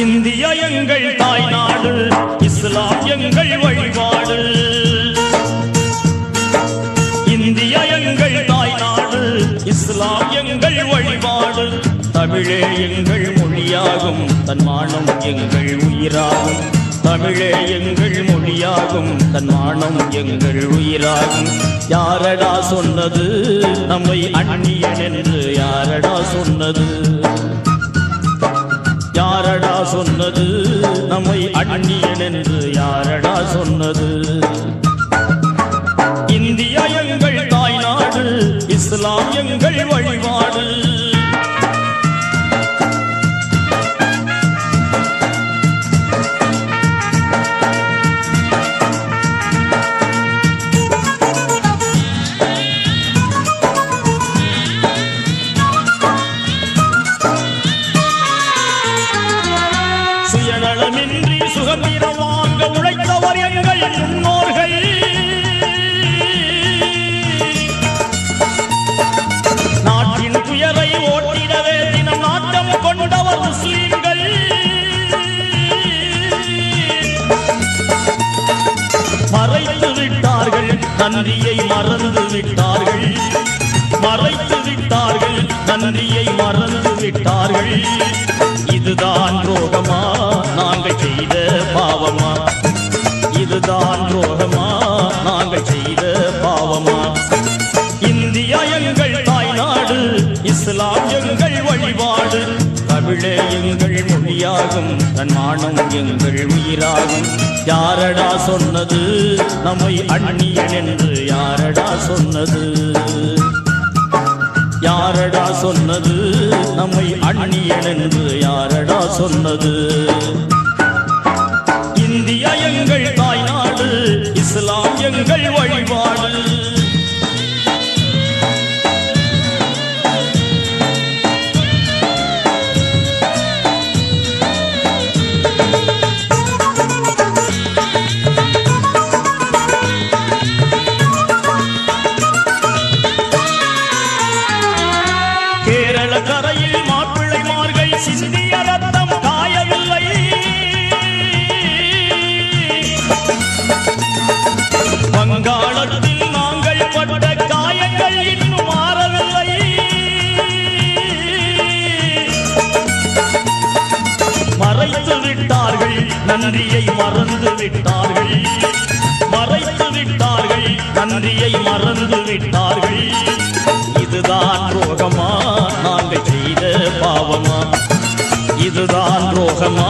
இந்திய எங்கள் தாய் நாடு இஸ்லாம் எங்கள் வழிபாடு இந்திய எங்கள் தாய் நாடு இஸ்லாம் எங்கள் வழிபாடு தமிழே எங்கள் மொழியாகும் தன்மானம் எங்கள் உயிராகும். தமிழே எங்கள் மொழியாகும் தன்மானம் எங்கள் உயிராகும். யாரடா சொன்னது? நம்மை அந்நியன் என்று யாரடா சொன்னது? யாரடா சொன்னது? நம்மை அந்நியன் என்று யாரடா சொன்னது? இந்தியா எங்கள் தாய்நாடு இஸ்லாம் எங்கள் வழிபாடு. நன்றியை மறந்து விட்டார்கள். மறைத்து விட்டார்கள். நன்றியை மறந்து விட்டார்கள். இதுதான் ரோகமா? நாங்கள் செய்த பாவமா? இதுதான் ரோகமா? தமிழே எங்கள் மொழியாகும். தன்மானம் எங்கள் உயிராகும். யாரடா சொன்னது? நம்மை அந்நியன் என்று யாரடா சொன்னது? யாரடா சொன்னது? நம்மை அந்நியன் என்று யாரடா சொன்னது? இந்தியா எங்கள் தாய்நாடு இஸ்லாம் எங்கள் வழிபாடு. இன்னும் மாறவில்லை. மறைத்து விட்டார்கள் நன்றியை மறந்து விட்டார்கள். மறைத்து விட்டார்கள் நன்றியை மறந்து விட்டார்கள். இதுதான் ரோகமா? நாங்கள் செய்த பாவமா? இதுதான் ரோகமா?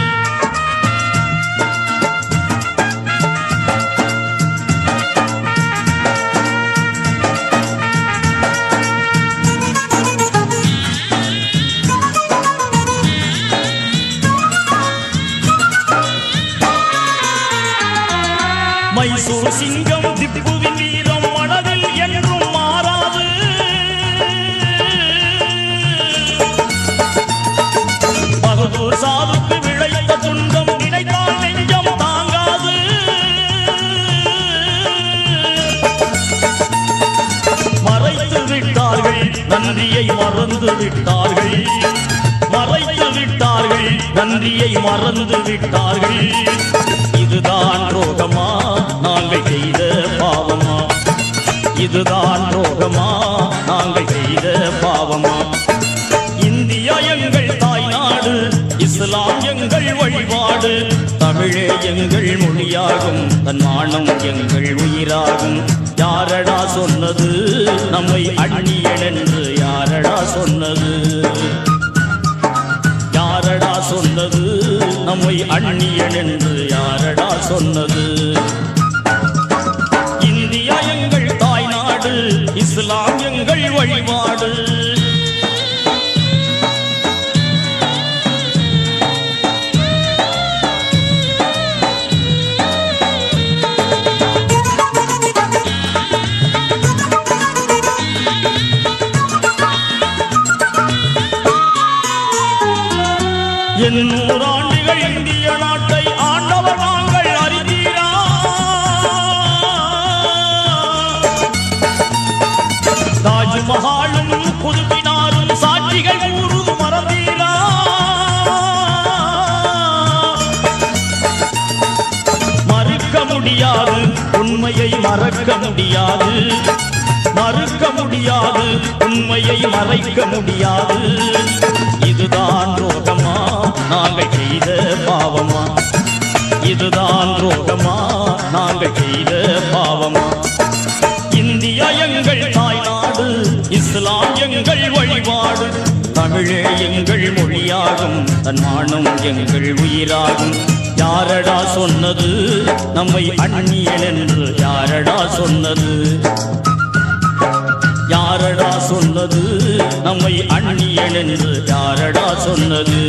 நன்றியை மறந்து விட்டார்கள். மறைத்து விட்டார்கள். நன்றியை மறந்து விட்டார்கள். இதுதான் ரோகமா? நாங்கள் செய்த பாவமா? இதுதான் ரோகமா? நாங்கள் செய்த பாவமா? இந்தியா எங்கள் தாய்நாடு இஸ்லாம் எங்கள் வழிபாடு. தமிழே எங்கள் மொழியாகும் தன் மானம் எங்கள் உயிராகும். யாரடா சொன்னது? நம்மை அந்நியன் என்று யாரடா சொன்னது? யாரடா சொன்னது? நம்மை அந்நியன் என்று யாரடா சொன்னது? இந்தியா எங்கள் தாய்நாடு இஸ்லாம் எங்கள் வழிபாடு. ஐம்பது நூறாண்டுகள் இந்திய நாட்டை ஆண்டவர் நாங்கள் அறிந்தீரா? தாஜ்மஹாலும் குதுபினாரும் சாட்சிகள் கூறும் மறந்தீரா? மறுக்க முடியாது உண்மையை மறக்க முடியாது. மறுக்க முடியாது உண்மையை மறைக்க முடியாது. இதுதான் லோகம் நாங்கள் செய்த பாவமா? இதுதான் ரோகமா நாங்கள் செய்த பாவமா? இந்தியா எங்கள் தாய்நாடு இஸ்லாம் எங்கள் வழிபாடு. தமிழே எங்கள் மொழியாகும் தன்மானம் எங்கள் உயிராகும். யாரடா சொன்னது? நம்மை அந்நியன் என்று யாரடா சொன்னது? யாரடா சொன்னது? நம்மை அந்நியன் என்று யாரடா சொன்னது?